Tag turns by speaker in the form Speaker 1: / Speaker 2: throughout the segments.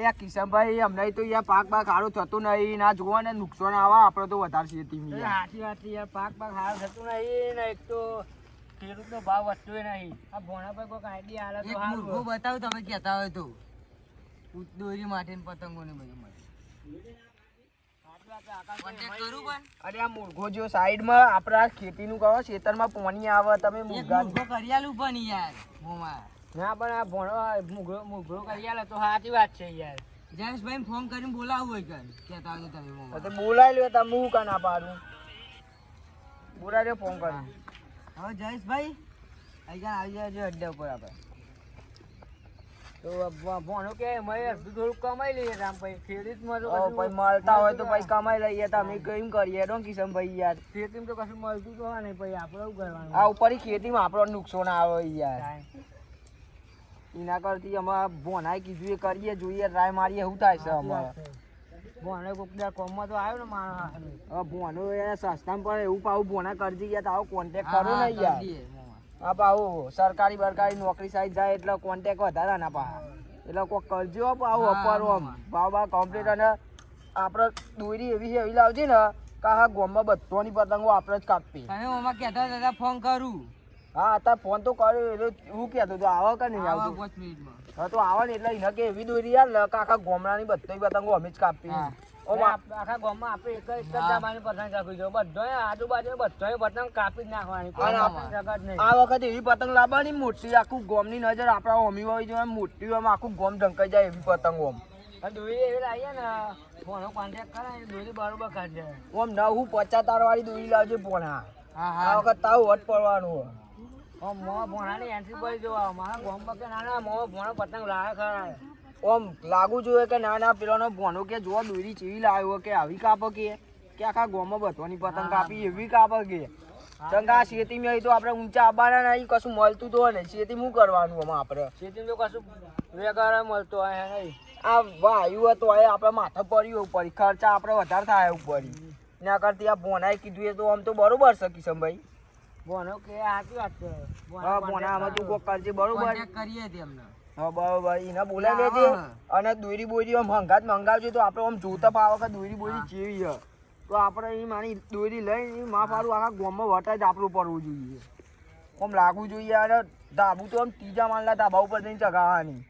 Speaker 1: લે આ કિશનભાઈ અમને તો યાર પાક પાક સારું થતું નહીં. ના જોવા ને નુકસાન આવા આપણે તો વધારે ખેતી
Speaker 2: સાચી વાત યાર પાક પાક સારું થતું નહીં ને એક તો ખેડૂતનો ભાવ વધતો નહીં. આ ભોણા પર કોઈક આઈડિયા આલે તો
Speaker 3: હાલ
Speaker 2: મૂર્ખો
Speaker 3: બતાવ તમે કહેતા હોય તો. દોરી માટે પતંગો ને બધું મળે
Speaker 1: અરે આ મુરઘો જો સાઈડમાં આપણા ખેતીનું કહો ખેતરમાં પાણી આવે તમે મુરઘા
Speaker 3: કરી આલું પણ યાર મોમાં.
Speaker 2: ના પણ આ ભણો મુઘરો મુઘરો કરી આલે તો સાચી વાત છે યાર.
Speaker 3: જયેશભાઈ ફોન કરીને બોલાવું હોય કર કહેતા હોય તમે
Speaker 1: તો બોલાવી લ્યો તમે હું કાના પાડું? બોલાવી ફોન કરી
Speaker 3: હવે જયેશભાઈ અહીંયા આવી જાય અડ્ડા ઉપર આપણે.
Speaker 2: તો ભ- કે મેં થોડુંક કમાઈ લઈએ રામભાઈ ખેડૂતમાં તો
Speaker 1: મળતા હોય તો પછી કમાઈ લઈએ તમે કેમ કરીએ? ડો કિશનભાઈ યાર.
Speaker 2: ખેતીમાં તો કશું મળતું તો નહીં પછી આપણે શું કરવાનું?
Speaker 1: આ ઉપર ખેતીમાં આપણો નુકસાન આવે યાર. એના કરતી અમારે ભોનાએ કીધું એ કરીએ જોઈએ ટ્રાય મારીએ શું થાય છે અમારે.
Speaker 2: ભોને કોક દાડો કોમમાં તો આવ્યો ને
Speaker 1: મારા ભોનો એને સસ્તામાં પણ એવું પાવું ભોના કરજી યાર આવો કોન્ટેક કરો ને યાર. આ પાવું સરકારી બરકારી નોકરી સાઈડ જાય એટલે કોન્ટેક વધારે ના પા એટલે કોક કરજો આવું
Speaker 3: હા,
Speaker 1: અપારો આમ.
Speaker 3: હા.
Speaker 1: ભાવ ભાવ કમ્પ્લીટ અને આપણે દોરી એવી છે એવી લાવજી ને કે આ ગોમમાં બધાની પતંગો આપણે જ કાપી
Speaker 3: તમે ઓમાં કહેતા હતા ફોન કરું.
Speaker 1: હા અત્યારે ફોન તો કર્યો એટલે હું કહેતો હતો આવો કે નહીં
Speaker 3: આવા
Speaker 1: આવતું? હા તો આવે ને એટલે એને કે એવી દોરી યાર લક આખા ગામડાની બધી પતંગો અમે જ કાપી
Speaker 2: આખા ગામમાં આપણે એક જ જ પતંગ રાખવી જોઈએ બધો આજુબાજુ બધો પતંગ કાપી જ નાખવાની.
Speaker 1: આ- વખતે એવી પતંગ લાવવાની મોટી આખું ગોમની નજર આપણા હોમી હોય જો મોટી આમ આખું ગોમ ઢંકાઈ જાય એવી પતંગો
Speaker 2: અને દોરી એવી લાવીએ ને ફોનો કોન્ટેક્ટ કરે દોરી બરોબર કાઢી જાય.
Speaker 1: ઓમ ના હું પચાસ તાર વાળી દોરી લાવજે
Speaker 3: હા.
Speaker 1: આ વખત તાવ વટ પડવાનું હોય.
Speaker 2: ઓ મો ભોણાની એન્ટ્રી પર જોવા મારા ગોમ કે ના ના મો ભોણો પતંગ લાવે ખરા.
Speaker 1: ઓમ લાગુ જોઈએ કે ના ના ભોણો કે જો દોરી ચીવી લાવ્યો કે આવી કાપો કે? કે આખા ગોમાં બતવાની પતંગ કાપી એવી કાપો કે? ચંગા શેતીમાં મેં તો આપણે ઊંચા આવવાના નહીં કશું મળતું તો નહીં. શેતી શું કરવાનું આમાં આપણે?
Speaker 2: શેતી તો કશું વેગાર મળતો હોય નહીં.
Speaker 1: આ વાયુ હતો એ આપણે માથે પડ્યું ઉપર. ખર્ચા આપણે વધારે થાય ઉપર ના કરતી આ ભોનાએ કીધું એ તો આમ તો બરોબર શકીશું કિશનભાઈ.
Speaker 2: ભોણો કે વાત છે.
Speaker 1: હા
Speaker 2: contact
Speaker 1: ભોના તું કોક કરજે બરોબર?
Speaker 3: કરીએ તેમને
Speaker 1: હા બરોબર. એને બોલાવી લેજે
Speaker 3: હા.
Speaker 1: અને દોરી બોરી આમ હંગાત મંગાવજો તો આપણે આમ જોતા પાવ કે દોરી બોરી ચેવી છે. તો આપણે એ માની દોરી લઈને મા પાડું આખા ગોમમાં વટાઈ જ આપણું પડવું જોઈએ. આમ લાગવું જોઈએ અને ધાબુ તો આમ ત્રીજા માળના ધાબા ઉપર જઈને ચગાવવાની.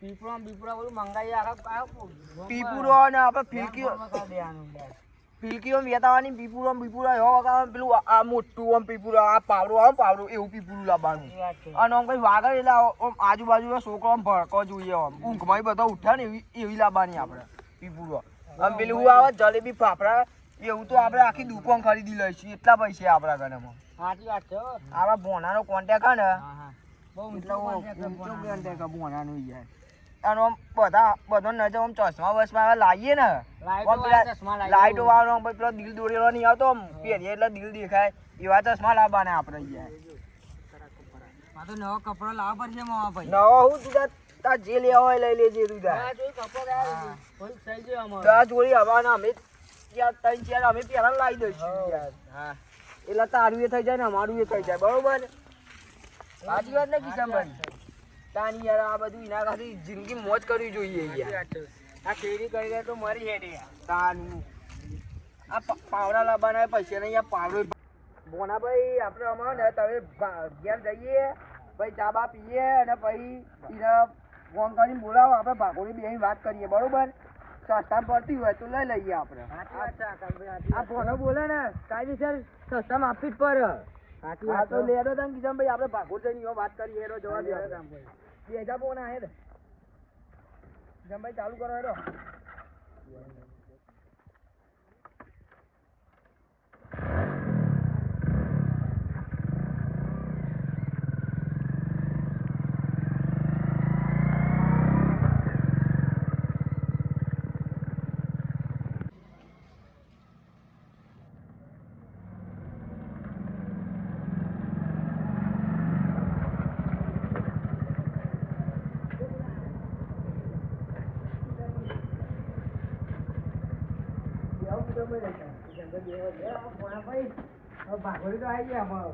Speaker 2: પીપળો બીપળો બધું મંગાવી આખા આખા
Speaker 1: પીપુરો અને આપણે
Speaker 2: ફીરકી દેવાનું બસ.
Speaker 1: ઓમ વેતાવાની પીપુરો પીપુરો એવો વગાડવાનું પેલું આ- મોટું આમ પીપુરો આ પાવડો આમ પાવડો એવું પીપુરું લાવવાનું. અને આમ કઈ વાગડ એટલે આમ આજુબાજુ છોકરો આમ ભડકો જોઈએ આમ. ઊંઘમાં બધા ઉઠ્યા ને એવી એવી લાવવાની આપણે પીપુરો આમ પેલું આવે જલેબી ફાફડા એવું તો આપણે આખી દુકાન ખરીદી લઈશું. એટલા પૈસા આપણા ઘરમાં.
Speaker 2: સાચી વાત છે
Speaker 1: આપણા ભોનાનો કોન્ટેક હે ને.
Speaker 2: બહુ ઊંચો છે ભોણાનો.
Speaker 1: યાર. અને આમ બધા બધો નજર આમ ચશ્મા વશ્મા લાવીએ ને.
Speaker 2: લાઈટો વાળા
Speaker 1: આમ પેલો દિલ દોરેલો નહીં આવતો આમ પહેરીએ એટલે દિલ દેખાય. એવા ચશ્મા લાવવાના આપણે યાર
Speaker 3: તો નવો કપડો લાવવા પડશે મોમાં ભાઈ.
Speaker 1: નવા હું તું તાર- તાર જે લેવા હોય લઈ લેજે તું જોડી અમે ત્રણ ચાર અમે પહેલા લાવી દઈશું યાર.
Speaker 2: હા.
Speaker 1: એટલે તારું એ થઈ જાય ને અમારું એ થઈ જાય. બરોબર સાચી વાત ને કિશનભાઈ તાની યાર આ બધું એના ખાતી જિંદગી મોજ કરવી જોઈએ યાર.
Speaker 2: આ ખેડી કરી દે તો મરી હેડે.
Speaker 1: તાનું. આ પાવડા લાવવાના પૈસા નહીં આ પાવડો બોના ભાઈ આપણે અમાર ને તમે ઘેર જઈએ પછી ચા બા પીએ અને પછી એને ફોન કરીને બોલાવો આપણે ભાગોની બેસી વાત કરીએ બરોબર? સસ્તા પડતી હોય તો લઈ લઈએ આપણે. આ ફોનો બોલે ને કાયદેસર સસ્તામાં આપવી જ પડે. હા તો. લેરો તને કિશનભાઈ આપણે ભાગોળ જઈને વાત કરીએ એનો જવાબ
Speaker 2: હા,
Speaker 1: દે
Speaker 2: રામભાઈ.
Speaker 1: પોના હજાર પોણા હે ચાલુ કરો હેડો
Speaker 3: ભાગોળી તો આવી ગયા અમારો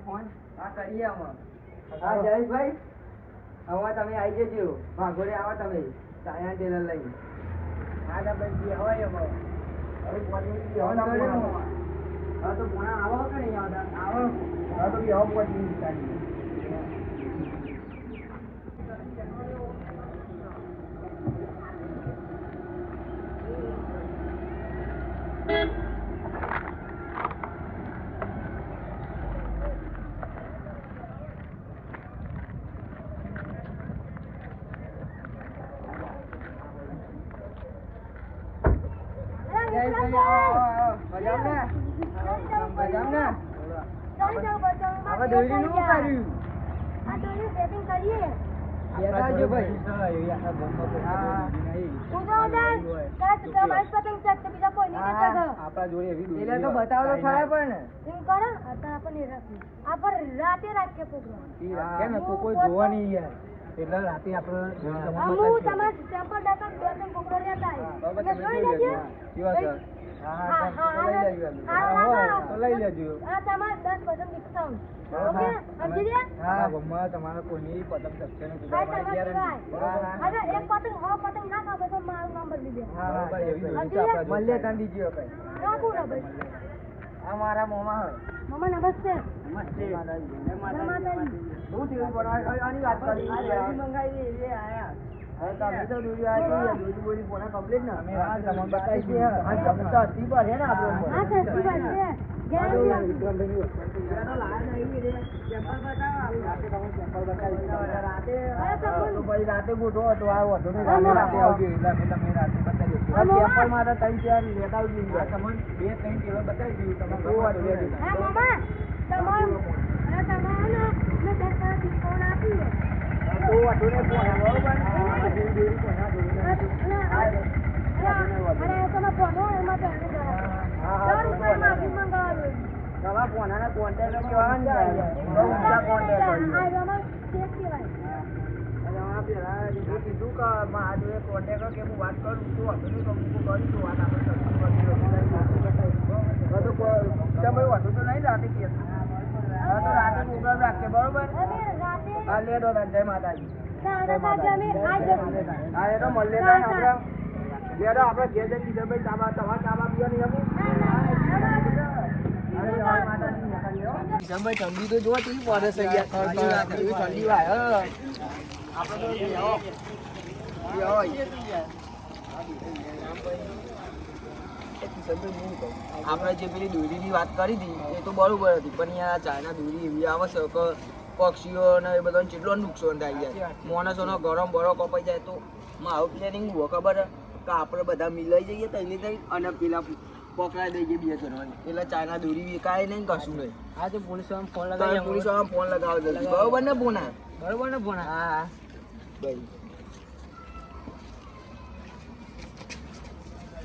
Speaker 3: ફોન હા
Speaker 1: તમે આવી જજો ભાગોડે આવો તમે ચાયા ટેલર લઈ
Speaker 2: હા તો પછી.
Speaker 1: હવે તો પોણા. આવો કે નહીં આવતા આવો તો પોચી ચાલી જય શ્રી રામ. મજામાં ને? મજામાં ને? હવે દોરીનું શું કર્યું? બેઠા છો ભાઈ? હા.
Speaker 3: આપણા જોડે એવી
Speaker 1: એટલે તો બતાવો તો ખરા પણ. ને.
Speaker 4: રાતે રાખીએ પ્રોગ્રામ
Speaker 3: ઈ રાખે ને તો કોઈ જોવાની યાર. એટલે રાતે આપણે
Speaker 4: હું. તમાર ડાકા બે ત્રણ કોકરો રહેતા
Speaker 3: બરાબર,
Speaker 4: એટલે
Speaker 3: તમે
Speaker 4: જોઈ
Speaker 3: જોઈ
Speaker 4: લેજો. તમાર
Speaker 3: કોઈની પતંગ ચગશે નહીં.
Speaker 4: પતંગ હો પતંગ ના કાપે તો મારું સમજી
Speaker 3: આપણા જોડે.
Speaker 1: મળીએ તાન બીજી વખત. આ મારા મોમાં હે.
Speaker 4: નમસ્તે
Speaker 2: નમસ્તે.
Speaker 4: માતાજી
Speaker 1: શું થયું પણ આની વાત કરી
Speaker 2: મંગાવી આયા.
Speaker 1: તમે.
Speaker 3: રાતે
Speaker 1: ગોઠવો તો આ વધુ નહીં. રાતે આવજો.
Speaker 3: તમને રાતે બતાવી દઈશું.
Speaker 1: આ
Speaker 4: હા,
Speaker 1: sample માં તો ત્રણ ચાર લેતા આવજો.
Speaker 3: તમને બે ત્રણ કિલો બતાવી દઉં તમે
Speaker 1: બહુ
Speaker 4: તમારું તમારે મેં દસ ડિસ્કાઉન્ટ તમે
Speaker 1: વાંધો તો નહીં રાતે કે? ઠંડી તો જો કેવી પડે છે ઠંડી વાય હો. આપણે જે પેલી દોરીની વાત કરી હતી એ તો બરોબર હતી પણ અહીંયા આ ચાઇના દોરી એવી આવે છે કે પક્ષીઓ ને એ બધાને કેટલો નુકસાન થાય જાય માણસોનો ગરમ બરો કપાઈ જાય તો મારું પ્લેનિંગ હોય ખબર? કે આપણે બધા મિલાઈ જઈએ તઈને થઈ અને પેલા પકડાઈ દઈએ બે જણવાની એટલે ચાઇના દોરી કાંઈ નહીં કશું નહીં.
Speaker 2: હા તો પોલીસ ફોન લગાવે
Speaker 1: પોલીસવાળા ફોન લગાવી બરોબર ને પૂના
Speaker 2: બરોબર ને ફોન
Speaker 1: હા હા.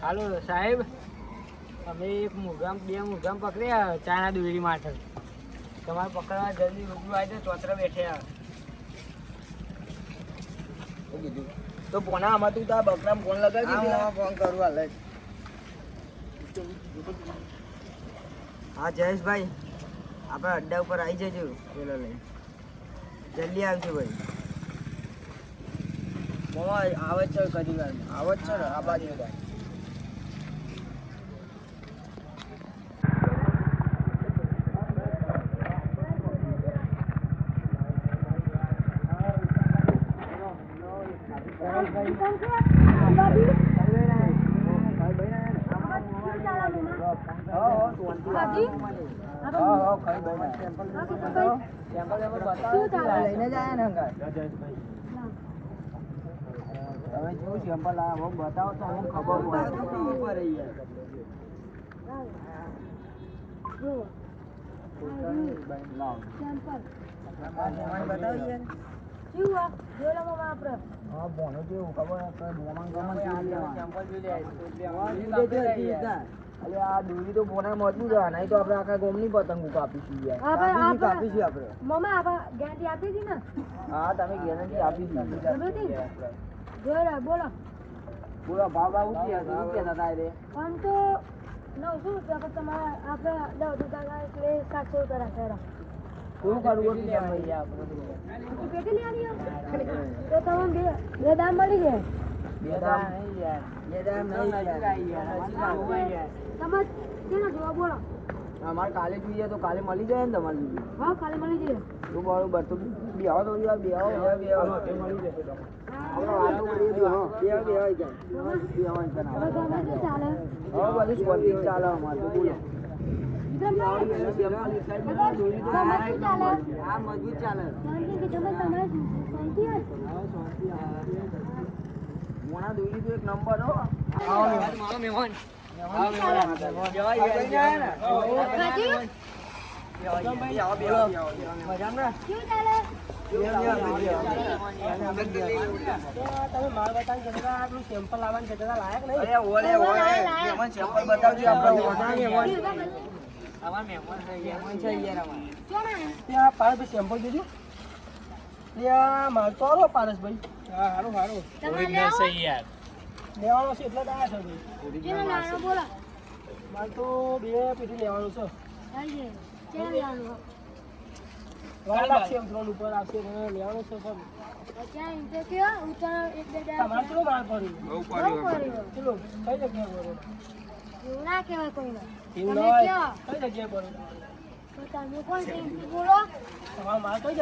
Speaker 2: હાલો સાહેબ. અમે એક મુગામ બે મુગામ પકડ્યા ચાના દોરી માટે તમારે પકડવા જલ્દી રૂબરૂ આવી જાય ચોતરા બેઠ્યા
Speaker 1: તો પોના આમાં તું તારા બકરામ ફોન લગાવી ફોન કરું હાલ હા જયેશભાઈ આપણે અડ્ડા ઉપર આવી જજો પેલો લઈ જલ્દી આવજો ભાઈ. આવે છે કદી વાર. આવે છે ને આ બાજુ ભાઈ
Speaker 4: દુકાન છે બાબી શું ચાલે મમ્મા બાબી
Speaker 1: હા હા ખાઈ ભાઈ
Speaker 4: હા કિશોરભાઈ શું ચાલે
Speaker 1: લઈને જ આયા ને
Speaker 4: ના.
Speaker 1: તમે સેમ્પલ આવો બતાવો તો હું ખબર પડે ખબર અલે આ દોરી તો બોના મજબૂત હોય નહીં તો આપણે આખા ગોમની પતંગો કાપીશું યાર. કાપીશું
Speaker 4: આપણે- મમ્મા આપા ગેરંટી આપી હતી ને?
Speaker 1: હા તમે ગેરંટી આપી દીધી.
Speaker 4: હતી? બોલો.
Speaker 1: પૂરા ભાવ ભાવ ઉઠી હશે શું કહેતા હતા રે
Speaker 4: આમ તો નવસો રૂપિયા પર તમારે આપણે દસ રૂપિયા એટલે સાતસો રૂપિયા રાખેલા
Speaker 1: શું કરવું હતું?
Speaker 4: તું તમને બે બે દામ મળી જાય.
Speaker 1: અમારે કાલે જોઈએ તો કાલે મળી જાય ને તમારે જોઈએ.
Speaker 4: હા કાલે મળી જાય.
Speaker 1: તું બરોબર તું બે તો યાર બે આવો મળી જશે વાતો કરીએ તો હા
Speaker 4: ચાલે.
Speaker 1: બધું ચાલે અમારે તો બોલો. મજબૂત ચાલે
Speaker 4: શાંતિ કે તમે તમારે શાંતિ હોય
Speaker 1: મોણા દોરી તો એક નંબર હો.
Speaker 2: મારો મહેમાન
Speaker 4: કેવું ચાલે?
Speaker 1: અરે ઓલે ઓલે મહેમાન સેમ્પલ બતાવજો મહેમાન
Speaker 2: છે મહેમાન છે યાર. અમારા
Speaker 4: ચોના
Speaker 1: ત્યાં પારસભાઈ સેમ્પલ દેજો. ત્યાં માલ તો આવો પારસભાઈ હા
Speaker 4: લેવો
Speaker 1: લેવાનો છે એટલે જ આવ્યા છો ભાઈ.
Speaker 4: કેનો લેવાનો બોલો.
Speaker 1: માલ તો બે પેટી લેવાનું છે.
Speaker 4: હાઈએ કેનો લેવાનો?
Speaker 1: વાર લાગશે એમ ત્રણ ઉપર આવશે એટલે લેવાનું છે પણ.
Speaker 4: અત્યારે એમ તો કયો? ઉતાર એક બે દાડા
Speaker 1: તમારે કેટલો માલ પડ્યો?
Speaker 4: બહુ પડ્યો.
Speaker 1: કેટલો? કઈ જગ્યાએ પડ્યો?
Speaker 4: એવું ના કહેવાય કોઈને.
Speaker 1: એવું ના કઈ જગ્યાએ પડ્યો?
Speaker 4: તો તમે કોણ છે બોલો
Speaker 1: માલ કઈ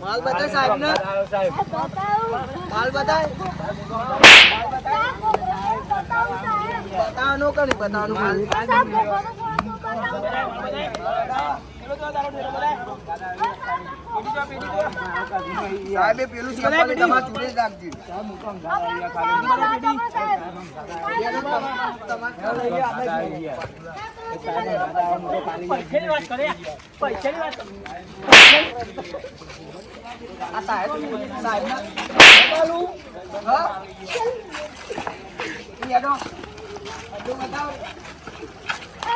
Speaker 1: માલ બતા સાહેબ ને માલ બતાય બતાવવાનું કે બતાવવાનું
Speaker 4: સાહેબ
Speaker 1: પેલું સેમ્પલ તમારે જોડે જ રાખજો. સાહેબ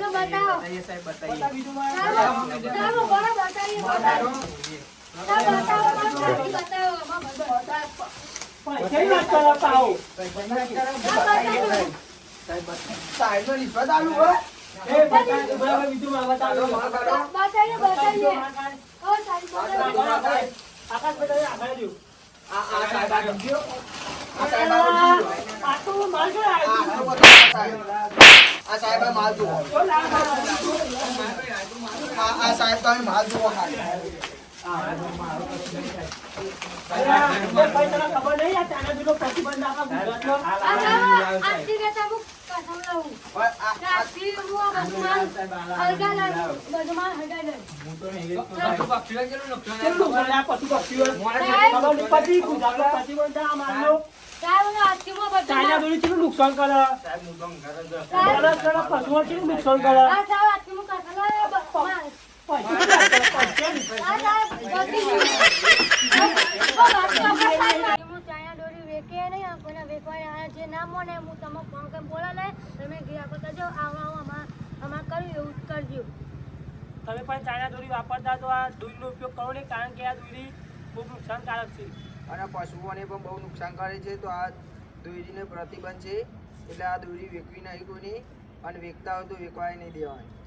Speaker 1: બતાવ બતાવ.
Speaker 4: બતાવ સાહેબ બતાવ
Speaker 1: બતા બીજો માલ
Speaker 4: સાહેબ સાહેબ બરાબર, બતાવીએ બતાવો સાહેબ બતાવો બતાવો. બતાવો
Speaker 1: પૈસાની વાત કરો પાઓ
Speaker 4: બતાવો.
Speaker 1: સાહેબ નો રિશ્વત આલુ હો એ બતા બરાબર બીજો માલ બતાવો
Speaker 4: બતાવીએ બતાવીએ ઓ સાહેબ
Speaker 1: આકાશ બતાવી આગળ જો આ આ સાહેબ આ ગમજો આ સાહેબ આ ગમજો આ તો માલ જો આ સાહેબ આ માલ જુઓ આ આ સાહેબ તમે માલ જુઓ ખાલી ખબર નહીં પ્રતિબંધ આપા ગુજરાતનો
Speaker 4: આ કરે કોઈને વેચવાની આ જે ના મોને હું તમે ફોન કરીને બોલા લે તમે ગિરાકો કરજો આવો આવો અમાર અમાર કર્યું એવું જ કરજો
Speaker 5: તમે પણ ચાઇના દોરી વાપરતા તો આ દોરીનો ઉપયોગ કરો નહીં, કારણ કે આ દૂધી ખૂબ નુકસાનકારક છે.
Speaker 1: અને પશુઓને પણ બહુ નુકસાન કરે છે, તો આ દૂધીને પ્રતિબંધ છે, એટલે આ દૂધી વેકવી નહીં કોઈની અને વેકતા હોય તો વેકવાય નહીં દેવાની